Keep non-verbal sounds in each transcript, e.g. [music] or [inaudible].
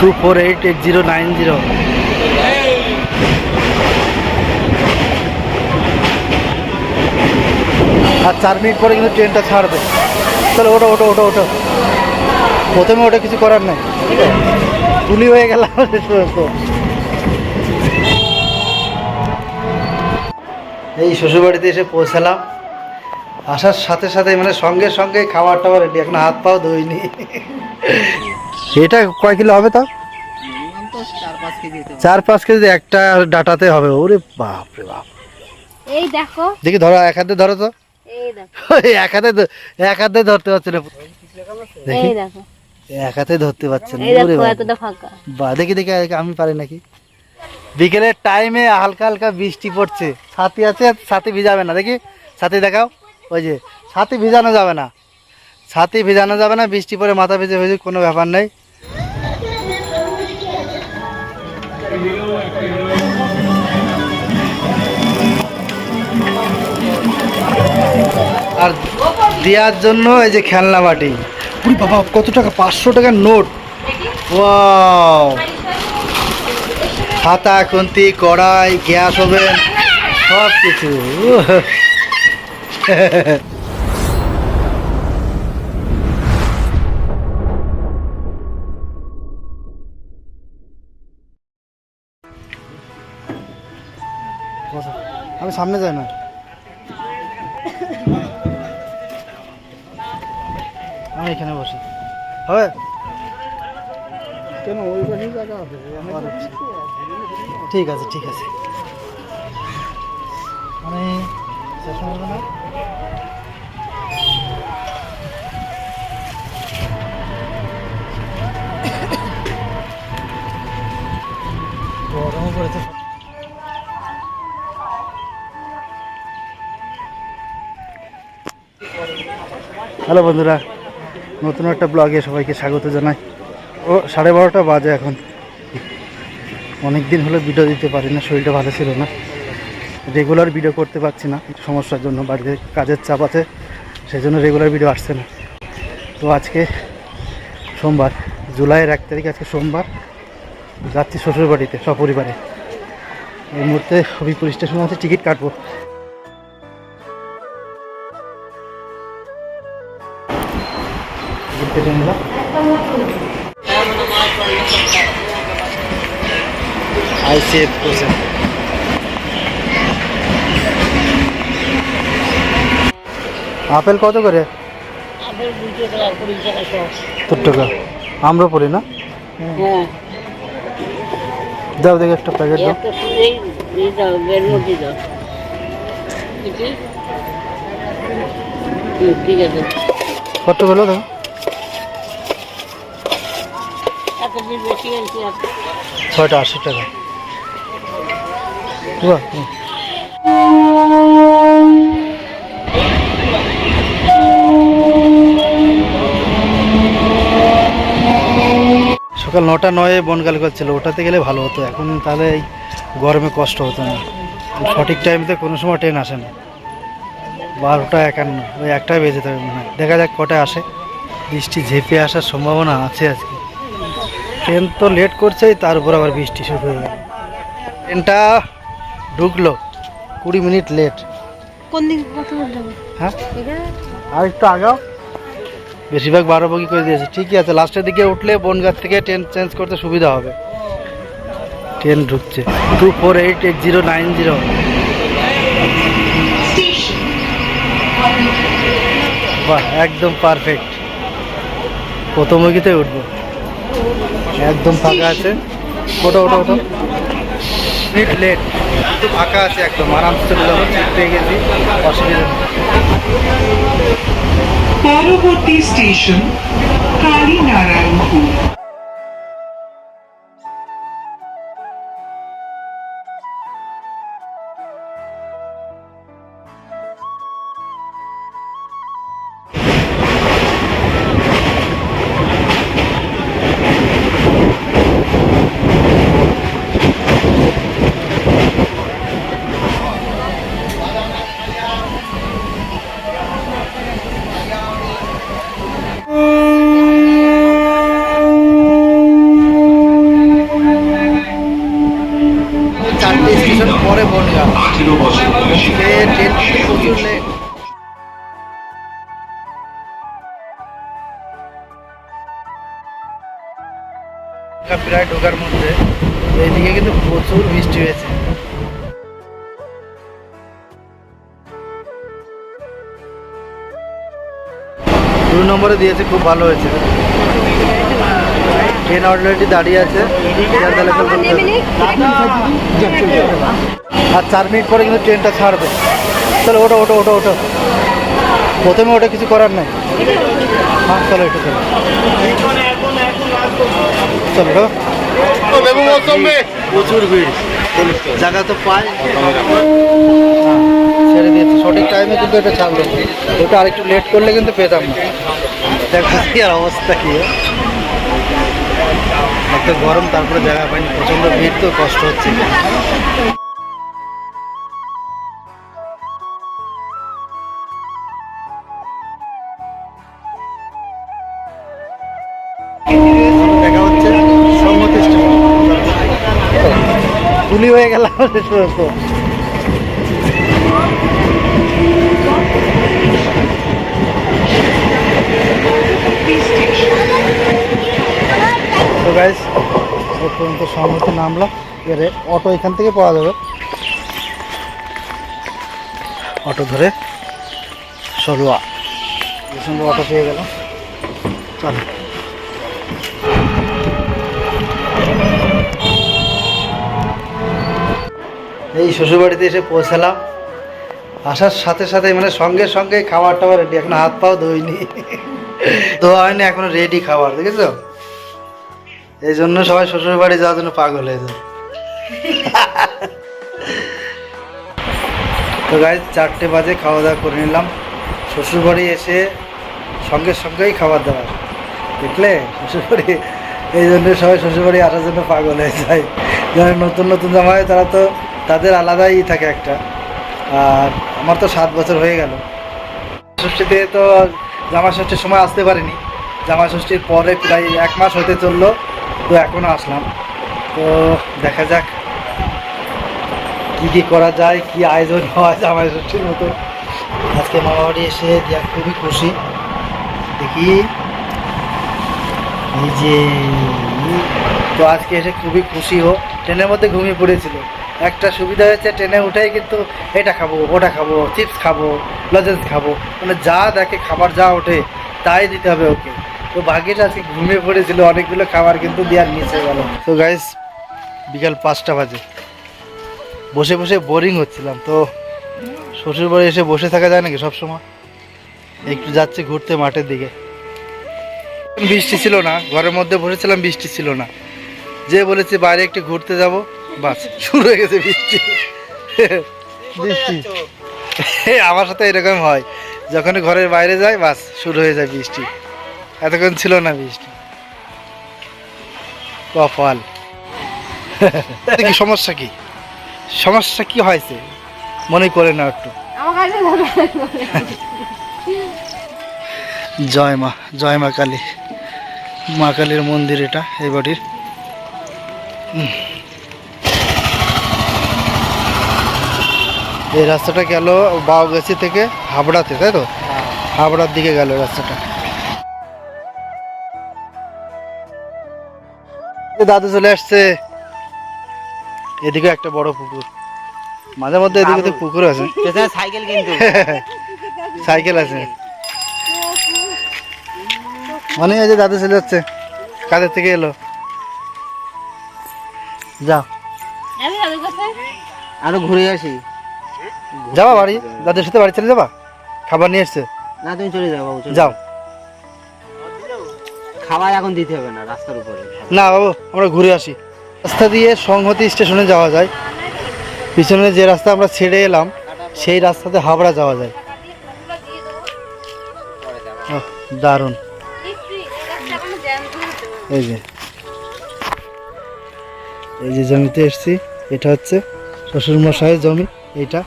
Two four eight eight zero nine zero আর চার minute পরে কিন্তু ট্রেনটা ছাড়বে। চলো ওটো ওটো ওটো ওটো প্রথমে ওটা কিছু করার নেই। তুলি হয়ে গেলাম এই শ্বশুরবাড়িতে এসে পৌঁছালাম। আসার সাথে সাথে মানে সঙ্গে সঙ্গে খাবার টাবার রেডি এখন হাত পাও ধুইনি। এটা কয় কিলো হবে তো। চার পাঁচ কেজি একটা ডাটাতে হবে ওরে বাপ রে বাপ। এই দেখো। দেখি ধরো এক হাতে ধরো তো। এই এক হাতে এক হাতে ধরতে পারছে না। দেখি। এক হাতে ধরতে পারছে না ওরে দেখো বাপ। এতটা ফাঁকা। বা দেখি দেখি দেখি, আমি পারি নাকি? বিকেলের টাইমে হালকা হালকা বৃষ্টি পড়ছে। ছাতি আছে ছাতি ভিজাবে না। দেখি ছাতি দেখাও। ওই যে, ছাতি ভিজানো যাবে না। ছাতি ভিজানো যাবে না, বৃষ্টি পরে মাথা ভিজে ভিজে, কোনো ব্যাপার নেই। আর দেওয়ার জন্য এই যে খেলনা বাটি। উরি বাবা, কত টাকা? পাঁচশো টাকার নোট। ওয়াও। হাতা খুন্তি, কড়াই, গ্যাস ওভেন সব কিছু আমি সামনে যাই না। আমি এখানে বসি। হবে? কেন ঠিক আছে ঠিক আছে। মানে করবে না? হ্যালো বন্ধুরা, নতুন একটা ব্লগে সবাইকে স্বাগত জানাই। ও, সাড়ে বারোটা বাজে এখন। অনেক দিন হলো ভিডিও দিতে পারি না, শরীরটা ভালো ছিল না। রেগুলার ভিডিও করতে পারছি না, সমস্যার জন্য, বাড়িতে কাজের চাপ আছে সেই জন্য রেগুলার ভিডিও আসছে না। তো আজকে সোমবার, জুলাইয়ের এক তারিখ, আজকে সোমবার। যাচ্ছি শ্বশুর বাড়িতে সপরিবারে। এই মুহূর্তে হবিপুর স্টেশন আছে টিকিট কাটবো। কেটে নিলাম। কোচে আপেল কত করে? টাকা আমরা পড়ি না? হ্যাঁ। দাও দেখি একটা প্যাকেট দাও। ঠিক আছে। কত হলো দাও? ছয়টা আশি টাকা। সকাল নটা নয়ে বনগাল করছিল ওটাতে গেলে ভালো হতো। এখন তাহলে এই গরমে কষ্ট হতো না। সঠিক টাইমতে কোনো সময় ট্রেন আসে না। বারোটা একান্ন ওই একটাই বেজে যাবে মনে হয়। দেখা যাক কটায় আসে। বৃষ্টি ঝেঁপে আসার সম্ভাবনা আছে আজকে। ট্রেন তো লেট করছেই তার উপর আবার বৃষ্টি শুরু হয়ে গেল। ট্রেনটা ঢুকলো কুড়ি মিনিট লেট কোন দিন হ্যাঁ? আর একটু আগাও। বেশিরভাগ বারো বগি করে দিয়েছে। ঠিকই আছে, লাস্টের দিকে উঠলে বনগাঁ থেকে ট্রেন চেঞ্জ করতে সুবিধা হবে। ট্রেন ঢুকছে। Two four eight eight zero nine zero বাহ, একদম পারফেক্ট প্রথম বগিতে উঠবো। একদম ফাঁকা আছে। ওটা ওটা ওটা মিনিট লেট ফাঁকা আছে একদম, আরামসে পেয়ে গেছি। অসুবিধা নেই পরবর্তী স্টেশন কালীনারায়ণপুর প্রচুর লেট প্রায় ঢোকার মধ্যে এইদিকে কিন্তু প্রচুর বৃষ্টি হয়েছে। দু নম্বরে দিয়েছে খুব ভালো হয়েছে। ট্রেন অলরেডি দাঁড়িয়ে আছে। আর চার মিনিট পরে কিন্তু ট্রেনটা ছাড়বে। চলো ওটো ওটো ওটো ওটো প্রথমে ওটা কিছু করার নাই। হ্যাঁ চলো একটু চলো। চলো প্রচুর ভিড়। জায়গা তো পাই ছেড়ে দিয়েছে। সঠিক টাইমে কিন্তু এটা ছাড়লো। ওটা আরেকটু লেট করলে কিন্তু পেতাম না। দেখো কি আর অবস্থা কি। একটা গরম, তারপরে জায়গা পাইনি, প্রচণ্ড ভিড় তো, কষ্ট হচ্ছে। দেখা হচ্ছে সম্মতি তুলি হয়ে গেলাম তো তো গাইস পর্যন্ত সম্মতি নামলাম এবারে অটো এখান থেকে পাওয়া যাবে। অটো ধরে সরুয়া। কি সুন্দর অটো পেয়ে গেলাম। চলো। এই শ্বশুরবাড়িতে এসে পৌঁছালাম। আসার সাথে সাথে মানে সঙ্গে সঙ্গে খাবার টাবার রেডি এখন হাত পাও ধুইনি। [laughs] ধোয়া হয়নি, এখনও রেডি খাবার, দেখেছ? এই জন্য সবাই শ্বশুর বাড়ি যাওয়ার জন্য পাগল হয়ে যায়। তো গাই চারটে বাজে খাওয়া দাওয়া করে নিলাম। শ্বশুর বাড়ি এসে সঙ্গে সঙ্গেই খাবার দাবার। দেখলে? শ্বশুর বাড়ি এই জন্য সবাই শ্বশুর বাড়ি আসার জন্য পাগল হয়ে যায়। যারা নতুন নতুন জামা হয়, তারা তো তাদের আলাদাই থাকে একটা। আর আমার তো সাত বছর হয়ে গেল। ষষ্ঠীতে তো জামা ষষ্ঠীর সময় আসতে পারিনি। জামা ষষ্ঠীর পরে প্রায় এক মাস হতে চলল। তো এখনও আসলাম। তো দেখা যাক কী কী করা যায়, কি আয়োজন হয়, জামাই ষষ্ঠীর মতো। আজকে মামা বাড়ি এসে দিয়া খুবই খুশি। দেখি। এই যে, তো আজকে এসে খুবই খুশি হো ট্রেনের মধ্যে ঘুমিয়ে পড়েছিল। একটা সুবিধা হয়েছে, ট্রেনে উঠেই কিন্তু এটা খাব, ওটা খাব, চিপস খাব, লজেন্স খাব। মানে যা দেখে খাবার যা ওঠে, তাই দিতে হবে ওকে। তো ভাগ্যেটা আজকে ঘুমিয়ে পড়েছিল অনেকগুলো খাবার কিন্তু দেওয়ার নিচে গেল। তো গাইস বিকাল পাঁচটা বাজে। বসে বসে বোরিং হচ্ছিলাম তো শ্বশুর বাড়ি এসে বসে থাকা যায় নাকি সবসময় একটু যাচ্ছি ঘুরতে মাঠের দিকে। বৃষ্টি ছিল না ঘরের মধ্যে বসেছিলাম বৃষ্টি ছিল না। যে বলেছি বাইরে একটু ঘুরতে যাব বাস শুরু হয়ে গেছে বৃষ্টি। বৃষ্টি। আমার সাথে এরকম হয় যখন ঘরের বাইরে যায় বাস শুরু হয়ে যায় বৃষ্টি। এতক্ষণ ছিল না বৃষ্টি। কপাল। কি সমস্যা কি? সমস্যা কি হয়েছে? মনে করে না একটু। জয় মা জয় মা কালী। মা কালীর মন্দির এটা এই বাড়ির। এই রাস্তাটা গেল বাউগাছি থেকে হাবড়াতে তাই তো? হাবড়ার দিকে গেল রাস্তাটা। দাদু চলে আসছে এদিকে একটা বড় পুকুর। মাঝে মধ্যে এদিকে তো পুকুর আছে। সাইকেল কিন্তু। [laughs] সাইকেল আছে। মানে এই যে দাদু চলে যাচ্ছে কাদের থেকে এলো। যাও। আরও ঘুরে আসি। যাবা বাড়ি? দাদুর সাথে বাড়ি চলে যাবা? খাবার নিয়ে এসছে? না তুমি চলে যাও চলে যাও। খাবার এখন দিতে হবে না, রাস্তার উপরে। না বাবু, আমরা ঘুরে আসি। রাস্তা দিয়ে সংহতি স্টেশনে যাওয়া যায়। পিছনে যে রাস্তা আমরা ছেড়ে এলাম, সেই রাস্তাতে হাবড়া যাওয়া যায়। দারুণ। এই যে। এই যে জমিতে এসছি, এটা হচ্ছে শ্বশুর মশাইয়ের জমি, এইটা।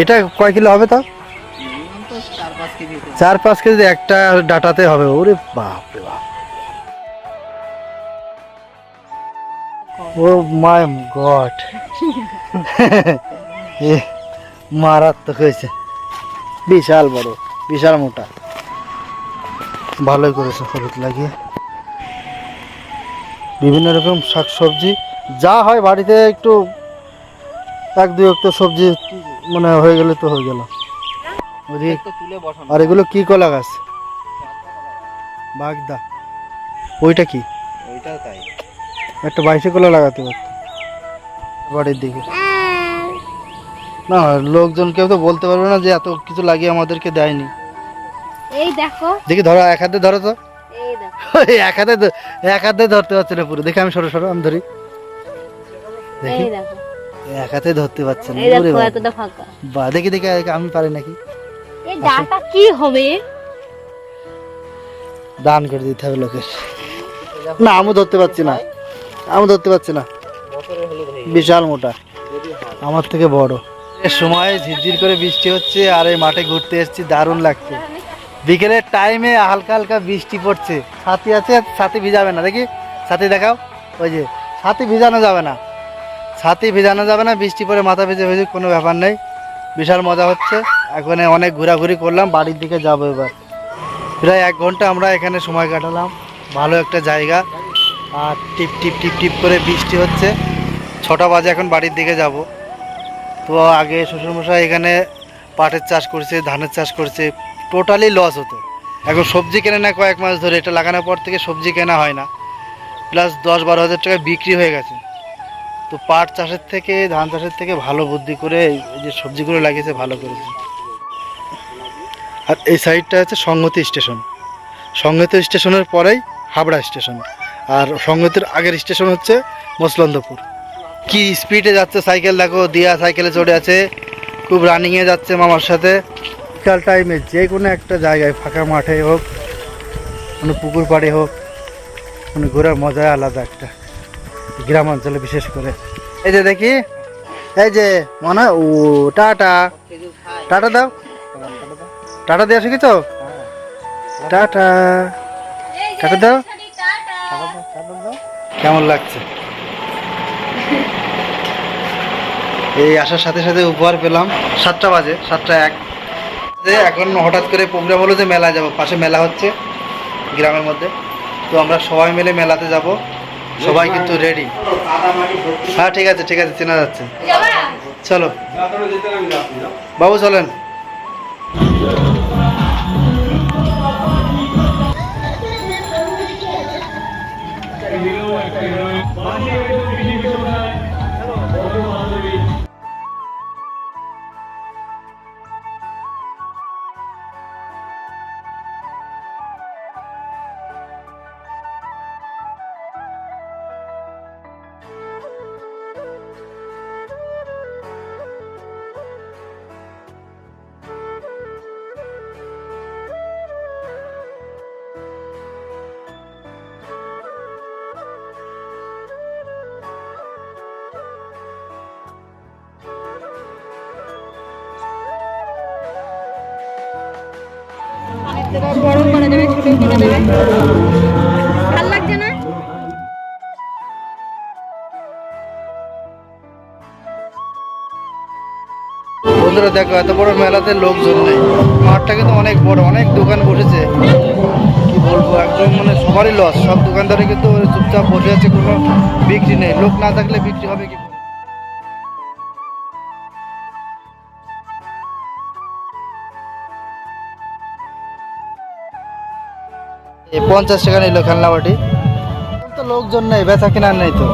এটা কয় কিলো হবে তা চার পাঁচ কেজি একটা ডাটাতে হবে, ওরে বাপ রে বাপ। ও মাই গড। [laughs] মারাত্মক হয়েছে। বিশাল বড়, বিশাল মোটা। ভালোই করেছে হলুদ লাগিয়ে। বিভিন্ন রকম শাক সবজি যা হয় বাড়িতে একটু এক দুই একটু সবজি মানে হয়ে গেলে তো হয়ে গেল। ওদিকে তুলে বসানো আর এগুলো কি কলা গাছ? বাগদা। ওইটা কি? ওইটাও তাই। একটা বাইশে কলা লাগাতে পারতো। বাড়ির দিকে। না লোকজন কেউ তো বলতে পারবে না যে এত কিছু লাগিয়ে আমাদেরকে দেয়নি। এই দেখো। দেখি ধরো এক হাতে ধরো তো। এই এক হাতে এক হাতে ধরতে পারছে না পুরো। দেখি আমি সরো সরো আমি ধরি। দেখি। এক হাতে ধরতে পারছে না। দেখি দেখি দেখি, আমি পারি নাকি? এই কি হবে? দান করে দিতে হবে লোকের। না, আমি ধরতে পারছি না। আমি ধরতে পারছি না। বিশাল মোটা। আমার থেকে বড়। সময় ঝিরঝির করে বৃষ্টি হচ্ছে আর এই মাঠে ঘুরতে এসেছি, দারুণ লাগছে। বিকেলের টাইমে হালকা হালকা বৃষ্টি পড়ছে। সাথী আছে, ছাতি ভিজাবে না। দেখি, ছাতি দেখাও। ওই যে, ছাতি ভিজানো যাবে না। ছাতি ভিজানো যাবে না, বৃষ্টি পরে মাথা ভেজে ভেজে কোনো ব্যাপার নেই। বিশাল মজা হচ্ছে। এখন অনেক ঘোরাঘুরি করলাম, বাড়ির দিকে যাব এবার। প্রায় এক ঘণ্টা আমরা এখানে সময় কাটালাম। ভালো একটা জায়গা। আর টিপ টিপ টিপ টিপ করে বৃষ্টি হচ্ছে। ছটা বাজে এখন বাড়ির দিকে যাব। তো আগে শ্বশুরমশাই এখানে পাটের চাষ করছে, ধানের চাষ করছে। টোটালি লস হতো। এখন সবজি কেনে না কয়েক মাস ধরে, এটা লাগানোর পর থেকে সবজি কেনা হয় না। প্লাস দশ বারো হাজার টাকা বিক্রি হয়ে গেছে। তো পাট চাষের থেকে, ধান চাষের থেকে ভালো বুদ্ধি করে এই যে সবজিগুলো লাগিয়েছে, ভালো করেছে। আর এই সাইডটা হচ্ছে সংহতি স্টেশন। সংহতি স্টেশনের পরেই হাবড়া স্টেশন। আর সংহতির আগের স্টেশন হচ্ছে মসলন্দপুর। কি স্পিডে যাচ্ছে সাইকেল, দেখো, দিয়া সাইকেলে চড়ে আছে, খুব রানিংয়ে যাচ্ছে মামার সাথে। বিকাল টাইমে যে কোনো একটা জায়গায়, ফাঁকা মাঠে হোক, কোনো পুকুর পাড়ে হোক মানে ঘোরার মজাই আলাদা একটা। গ্রাম অঞ্চলে বিশেষ করে। এই যে দেখি, এই যে মনে, ও, টাটা। টাটা দাও। টাটা দিয়ে দেওয়া শিখেছ টাটা। টাটা দাও। কেমন লাগছে? এই আসার সাথে সাথে উপহার পেলাম সাতটা বাজে, সাতটা এক। এখন হঠাৎ করে প্রোগ্রাম হলো যে মেলা যাব, পাশে মেলা হচ্ছে গ্রামের মধ্যে। তো আমরা সবাই মিলে মেলাতে যাব। সবাই কিন্তু রেডি হ্যাঁ ঠিক আছে ঠিক আছে চেনা যাচ্ছে। চলো। বাবু চলেন। বন্ধুরা, দেখো, এত বড় মেলাতে লোকজন নেই। মাঠটা কিন্তু অনেক বড়, অনেক দোকান বসেছে। কি বলব, একদম মানে সবারই লস সব দোকানদারে কিন্তু চুপচাপ বসে আছে, কোনো বিক্রি নেই। লোক না থাকলে বিক্রি হবে কি পঞ্চাশ টাকা নিল খেলনা বাটি। তো লোকজন নেই বেচা কেনার নেই তো।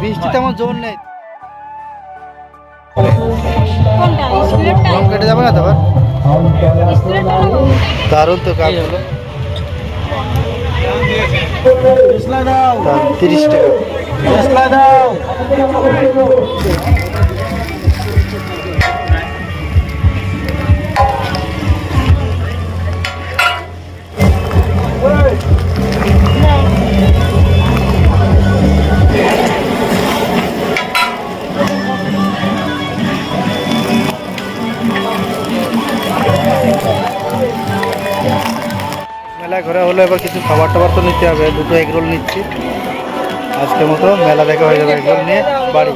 বৃষ্টি তেমন জোর নেই। গরম কেটে যাবে না দারুণ তো কাজ। হলো তিরিশ টাকা। মেলা ঘোরা হলো, এবার কিছু খাবার টাবার তো নিতে হবে, দুটো এগ রোল নিচ্ছি। আজকের মতো মেলা দেখা হয়ে যাবে এগ রোল নিয়ে বাড়ি।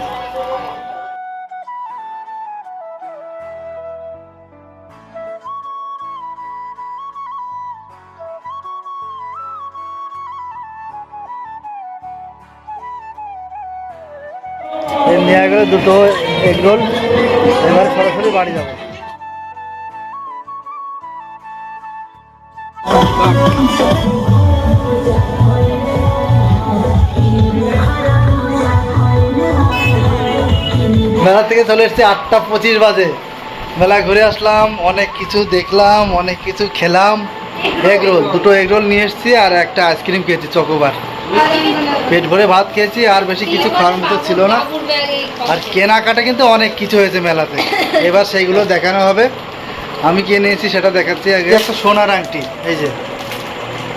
নেওয়া গেলে দুটো এগ রোল এবার সরাসরি বাড়ি যাব। থেকে চলে এসেছি, আটটা পঁচিশ বাজে। মেলা ঘুরে আসলাম, অনেক কিছু দেখলাম, অনেক কিছু খেলাম। এগ রোল, দুটো এগ রোল নিয়ে এসেছি আর একটা আইসক্রিম খেয়েছি, চকোবার। পেট ভরে ভাত খেয়েছি, আর বেশি কিছু খাওয়ার মতো ছিল না। আর কেনাকাটা কিন্তু অনেক কিছু হয়েছে মেলাতে। এবার সেইগুলো দেখানো হবে। আমি কিনে নিয়েছি সেটা দেখাচ্ছি আগে। একটা সোনার আংটি, এই যে,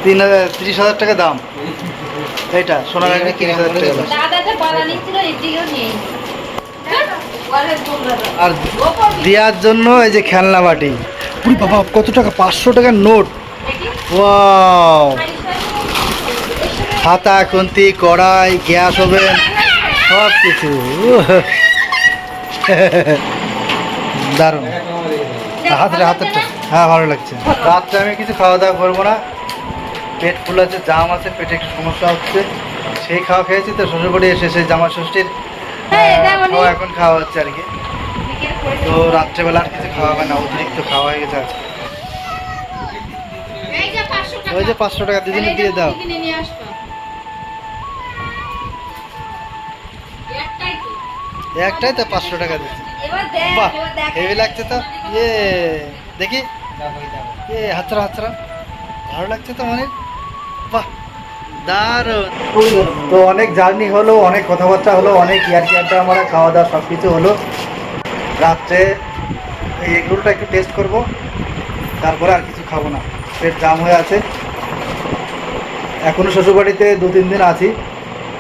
তিন হাজার, তিরিশ হাজার টাকা দাম। এইটা, সোনার আংটি তিরিশ হাজার টাকা আর দেওয়ার জন্য এই যে খেলনা বাটি। উরি বাবা, কত টাকা? পাঁচশো টাকার নোট। হাতা, খুন্তি, কড়াই, গ্যাস, ওভেন সব কিছু দারুণ। হাতের হাতেরটা। হ্যাঁ ভালো লাগছে। রাত্রে আমি কিছু খাওয়া দাওয়া করব না। পেট ফুল আছে, জাম আছে, পেটে একটু সমস্যা হচ্ছে। সেই খাওয়া খেয়েছি তো, শ্বশুরবাড়ি এসে সেই জামা ষষ্ঠীর এখন খাওয়া হচ্ছে আর কি। তো রাত্রেবেলা আর কিছু খাওয়া হবে না অতিরিক্ত খাওয়া হয়ে গেছে আজকে। ওই যে পাঁচশো টাকা দিদিনে দিয়ে দাও। একটাই তো। পাঁচশো টাকা দিচ্ছি। বাহ হেভি লাগছে তো? ইয়ে দেখি। এ হাতরা হাতরা ভালো লাগছে তো অনেক বাহ। দারুণ। তো অনেক জার্নি হলো, অনেক কথাবার্তা হলো, অনেক ইয়ার ইয়ারটা আমরা খাওয়া দাওয়া সব কিছু হলো। রাত্রে এই এগরোলটা একটু টেস্ট করব, তারপরে আর কিছু খাব না। পেট জাম হয়ে আছে। এখনও শ্বশুরবাড়িতে দু তিন দিন আছি।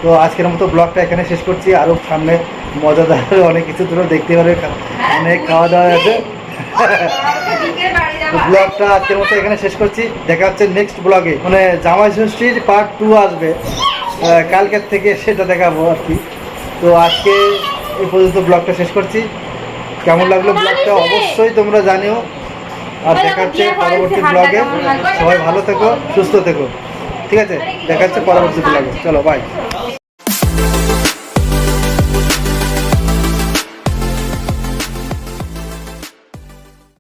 তো আজকের মতো ব্লগটা এখানে শেষ করছি। আরও সামনে মজাদার, অনেক কিছু তোমরা দেখতে পারবে। অনেক খাওয়া দাওয়া আছে। ব্লগটা আজকের মতো এখানে শেষ করছি। দেখা হচ্ছে নেক্সট ব্লগে মানে জামাই ষষ্ঠীর পার্ট টু আসবে। কালকের থেকে সেটা দেখাবো আর কি। তো আজকে এই পর্যন্ত ব্লগটা শেষ করছি। কেমন লাগল ব্লগটা অবশ্যই তোমরা জানিও। আর দেখা হচ্ছে পরবর্তী ব্লগে সবাই ভালো থেকো, সুস্থ থেকো। ঠিক আছে? দেখা হচ্ছে পরবর্তী ব্লগে চলো বাই